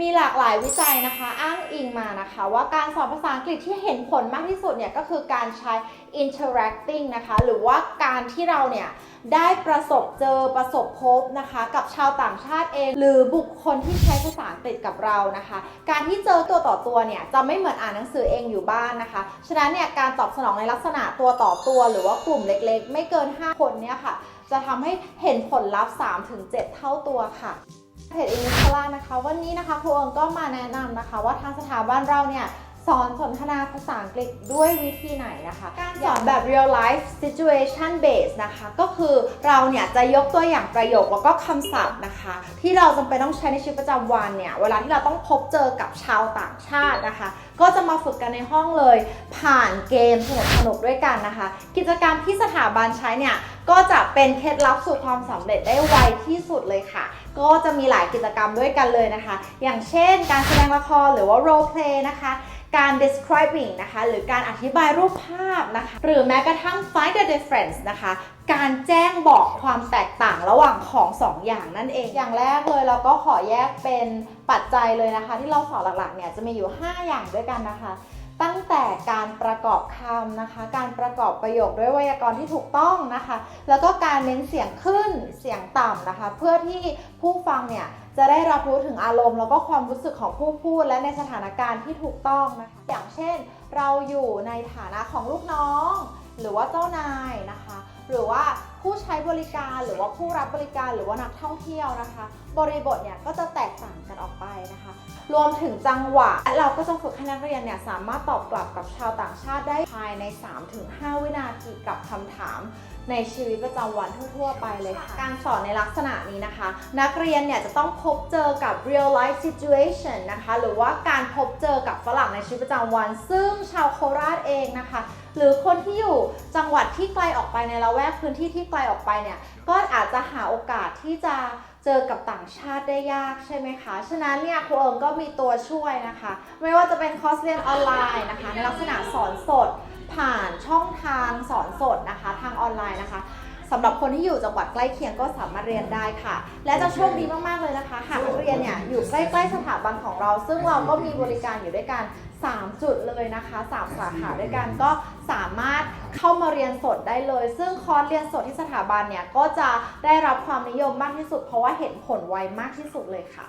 มีหลากหลายวิจัยนะคะ อ้างอิงมานะคะ ว่าการสอนภาษาอังกฤษที่เห็นผลมากที่สุดเนี่ยก็คือการใช้ interacting นะคะ หรือว่าการที่เราเนี่ยได้ประสบเจอประสบพบนะคะ กับชาวต่างชาติเอง หรือบุคคลที่ใช้ภาษาอังกฤษกับเรานะคะ การที่เจอตัวต่อตัวเนี่ยจะไม่เหมือนอ่านหนังสือเองอยู่บ้านนะคะ ฉะนั้นเนี่ยการตอบสนองในลักษณะตัวต่อตัว หรือว่ากลุ่มเล็กๆ ไม่เกิน 5 คนเนี่ยค่ะ จะทำให้เห็นผลลัพธ์ 3-7 เท่าตัวค่ะ เพจอินนิคล่านะคะ วันนี้นะคะครูเอิงก็มาแนะนำนะคะ ว่าทางสถาบันเราเนี่ย สอนสนทนาภาษาอังกฤษด้วยวิธีไหนนะคะ การสอนแบบ real life situation based นะคะ ก็คือเราเนี่ยจะยกตัวอย่างประโยคแล้วก็คำศัพท์นะคะ ที่เราจำเป็นต้องใช้ในชีวิตประจำวันเนี่ย เวลาที่เราต้องพบเจอกับชาวต่างชาตินะคะ ก็จะมาฝึกกันในห้องเลย ผ่านเกมสนุกๆด้วยกันนะคะ กิจกรรมที่สถาบันใช้เนี่ยก็จะเป็นเคล็ดลับสู่ความสำเร็จได้ไวที่สุดเลยค่ะ ก็จะมีหลายกิจกรรมด้วยกันเลยนะคะ อย่างเช่น การแสดงละครหรือว่า role play นะคะ การ describing นะคะ หรือการอธิบายรูปภาพนะคะ หรือแม้กระทั่ง find the difference นะคะ การแจ้งบอกความแตกต่างระหว่างของสองอย่างนั่นเอง อย่างแรกเลยเราก็ขอแยกเป็นปัจจัยเลยนะคะ ที่เราสอนหลักๆเนี่ยจะมีอยู่ 5 อย่างด้วยกันนะคะ ตั้งแต่การประกอบคำนะคะ การประกอบประโยคด้วยไวยากรณ์ที่ถูกต้องนะคะ แล้วก็การเน้นเสียงขึ้นเสียงต่ำนะคะ เพื่อที่ผู้ฟังเนี่ยจะได้รับรู้ถึงอารมณ์ แล้วก็ความรู้สึกของผู้พูดและในสถานการณ์ที่ถูกต้องนะคะ อย่างเช่น เราอยู่ในฐานะของลูกน้อง หรือว่าเจ้านายนะคะ หรือว่า ผู้ใช้บริการหรือว่าผู้รับบริการหรือว่านักท่องเที่ยวนะคะ บริบทเนี่ยก็จะแตกต่างกันออกไปนะคะ รวมถึงจังหวะ เราก็จะฝึกให้นักเรียนเนี่ยสามารถตอบกลับกับชาวต่างชาติได้ภายใน 3-5 วินาทีกับคำถามในชีวิตประจำวันทั่ว ๆ ไปเลยค่ะ การสอนในลักษณะนี้นะคะ นักเรียนเนี่ยจะต้องพบเจอกับ real life situation นะคะ หรือว่าการพบเจอกับฝรั่งในชีวิตประจำวัน ซึ่งชาวโคราชเองนะคะ หรือคนที่อยู่จังหวัดที่ไกลออกไปในละแวกพื้นที่ที่ไกลออกไปเนี่ยก็อาจจะหาโอกาสที่จะเจอกับต่างชาติได้ยากใช่ไหมคะ ฉะนั้นเนี่ยครูเอิงก็มีตัวช่วยนะคะ ไม่ว่าจะเป็นคอร์สเรียนออนไลน์นะคะ ในลักษณะสอนสดผ่านช่องทางสอนสดนะคะ ทางออนไลน์นะคะ สำหรับคนที่อยู่จังหวัดใกล้เคียงก็สามารถเรียนได้ค่ะ และจะโชคดีมากๆเลยนะคะ หากนักเรียนเนี่ยอยู่ใกล้ๆสถาบันของเรา ซึ่งเราก็มีบริการอยู่ด้วยกัน 3 จุดเลยนะคะ 3 สาขาด้วยกันก็สามารถเข้ามาเรียนสดได้เลย ซึ่งคอร์สเรียนสดที่สถาบันเนี่ยก็จะได้รับความนิยมมากที่สุด เพราะว่าเห็นผลไวมากที่สุดเลยค่ะ